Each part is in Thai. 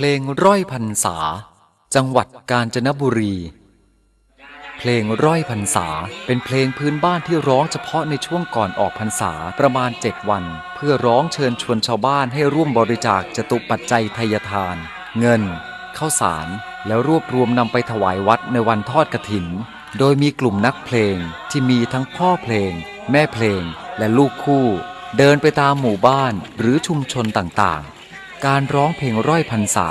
เพลงร้อยพรรษา จังหวัดกาญจนบุรี เพลงร้อยพรรษา เป็นเพลงพื้นบ้านที่ร้องเฉพาะในช่วงก่อนออกพรรษาประมาณ 7 วัน เพื่อร้องเชิญชวนชาวบ้านให้ร่วมบริจาคจตุปัจจัยทยทาน เงินข้าวสาร แล้วรวบรวมนำไปถวายวัดในวันทอดกระถิน โดยมีกลุ่มนักเพลงที่มีทั้งพ่อเพลง แม่เพลงและลูกคู่ เดินไปตามหมู่บ้านหรือชุมชนต่างๆ การร้องเพลงร้อยพรรษา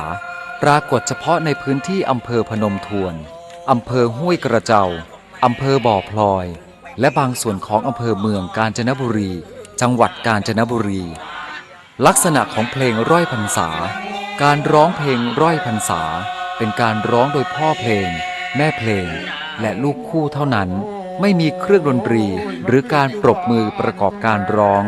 ปรากฏเฉพาะในพื้นที่อำเภอพนมทวน อำเภอห้วยกระเจ้าอำเภอบ่อพลอย และบางส่วนของอำเภอเมืองกาญจนบุรี จังหวัดกาญจนบุรี ลักษณะของเพลงร้อยพรรษา การร้องเพลงร้อยพรรษา เป็นการร้องโดยพ่อเพลง แม่เพลง และลูกคู่เท่านั้น ไม่มีเครื่องดนตรีหรือการปรบมือประกอบการร้อง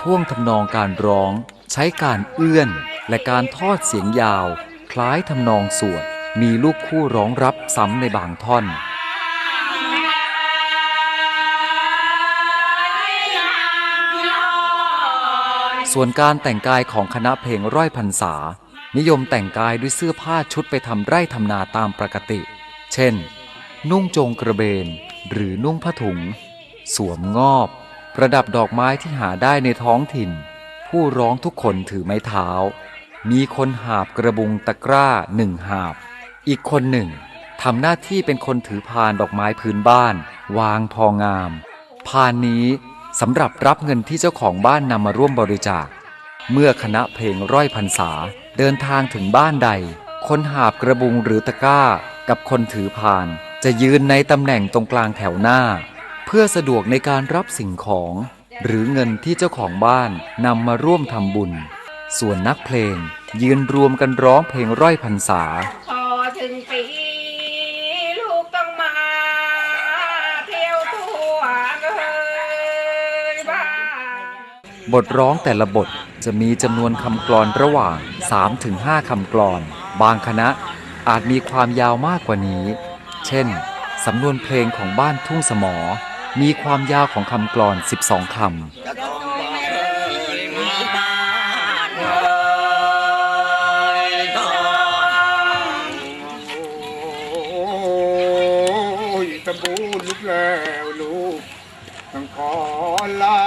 ท่วงทำนองการร้อง ใช้การเอื้อนและการทอดเสียงยาว คล้ายทำนองสวด มีลูกคู่ร้องรับซ้ำในบางท่อนส่วนการแต่งกายของคณะเพลงร้อยพรรษา นิยมแต่งกายด้วยเสื้อผ้าชุดไปทำไร่ทำนาตามปกติ เช่น นุ่งโจงกระเบน หรือนุ่งผ้าถุง สวมงอบ ประดับดอกไม้ที่หาได้ในท้องถิ่น ผู้ร้องทุกคนถือไม้เท้า มีคนหาบกระบุงตะกร้าหนึ่งหาบ อีกคนหนึ่งทำหน้าที่เป็นคนถือพานดอกไม้พื้นบ้าน วางพองาม พานนี้สำหรับรับเงินที่เจ้าของบ้านนำมาร่วมบริจาค เมื่อคณะเพลงร้อยพรรษาเดินทางถึงบ้านใด คนหาบกระบุงหรือตะกร้า กับคนถือพาน จะยืนในตำแหน่งตรงกลางแถวหน้า เพื่อสะดวกในการรับสิ่งของ หรือเงินที่เจ้าของบ้านนำมาร่วมทำบุญ ส่วนนักเพลงยืนรวมกันร้องเพลงร้อยพรรษา พอถึงปีลูกต้องมา เที่ยวทั่วเลยบ้านบทร้องแต่ละบทจะมีจำนวนคำกลอนระหว่าง 3-5 คำกลอน บางคณะอาจมีความยาวมากกว่านี้ เช่น สำนวนเพลงของบ้านทุ่งสมอ มีความยาวของคำกลอน 12 คำโอ้ยตะบูลุกแล้วลูกต้องขอลา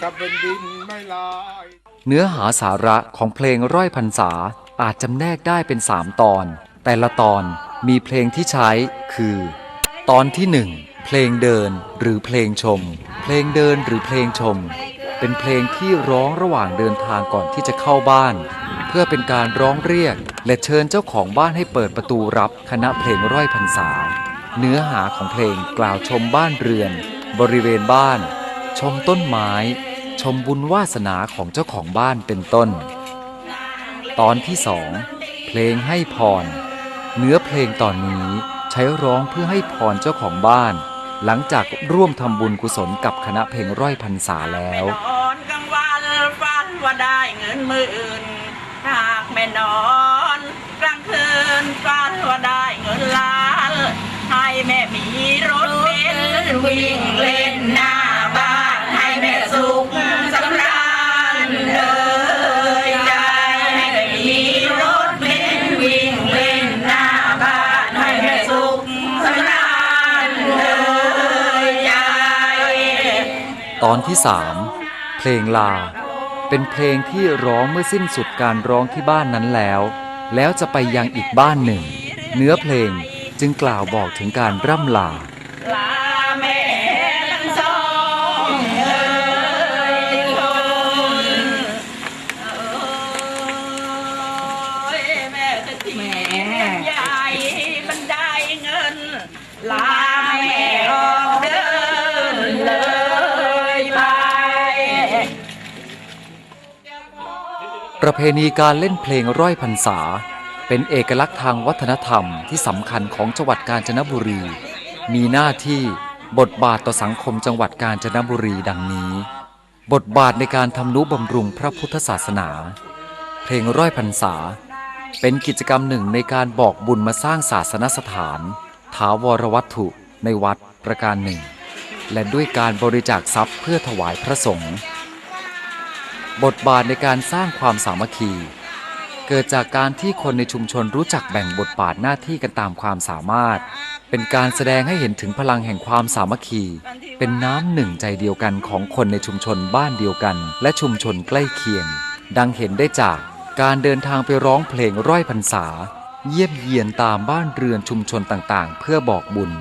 ถ้าเป็นดินไม่ลายเนื้อหาสาระของเพลงร้อยพรรษาอาจจำแนกได้เป็น 3 ตอน แต่ละตอนมีเพลงที่ใช้คือ ตอนที่1เพลงเดินหรือเพลงชม เพลงเดินหรือเพลงชม เป็นเพลงที่ร้องระหว่างเดินทางก่อนที่จะเข้าบ้าน เพื่อเป็นการร้องเรียก และเชิญเจ้าของบ้านให้เปิดประตูรับคณะเพลงร้อยพรรษา เนื้อหาของเพลงกล่าวชมบ้านเรือน บริเวณบ้าน ชมต้นไม้ ชมบุญวาสนาของเจ้าของบ้านเป็นต้น ตอนที่สองเพลงให้พร เนื้อเพลงตอนนี้ ใช้ร้องเพื่อให้พรเจ้าของบ้าน หลังจากร่วมทำบุญกุศลกับคณะเพลงร้อยพรรษาแล้วนอนกลางวันฝันว่าได้เงินหมื่นหากแม่นอนกลางคืนฝันว่าได้เงินล้านให้แม่มีรถเบนซ์วิ่ง ตอนที่สามเพลงลา เป็นเพลงที่ร้องเมื่อสิ้นสุดการร้องที่บ้านนั้นแล้ว แล้วจะไปยังอีกบ้านหนึ่ง เนื้อเพลงจึงกล่าวบอกถึงการร่ำลาลาแม่ทั้งสองเอ่ยคนเอ้ยแม่จะทิ้งกันใหญ่บันไดเงินลา ประเพณีการเล่นเพลงร้อยพรรษา เป็นเอกลักษณ์ทางวัฒนธรรมที่สำคัญของจังหวัดกาญจนบุรี มีหน้าที่บทบาทต่อสังคมจังหวัดกาญจนบุรีดังนี้ บทบาทในการทำนุบำรุงพระพุทธศาสนา เพลงร้อยพรรษา เป็นกิจกรรมหนึ่งในการบอกบุญมาสร้างศาสนสถาน ถาวรวัตถุในวัดประการหนึ่ง และด้วยการบริจาคทรัพย์เพื่อถวายพระสงฆ์ บทบาทในการสร้างความสามัคคี เกิดจากการที่คนในชุมชนรู้จักแบ่งบทบาทหน้าที่กันตามความสามารถ เป็นการแสดงให้เห็นถึงพลังแห่งความสามัคคี เป็นน้ำหนึ่งใจเดียวกันของคนในชุมชนบ้านเดียวกัน และชุมชนใกล้เคียง ดังเห็นได้จากการเดินทางไปร้องเพลงร้อยพรรษา เยี่ยมเยียนตามบ้านเรือนชุมชนต่างๆ เพื่อบอกบุญ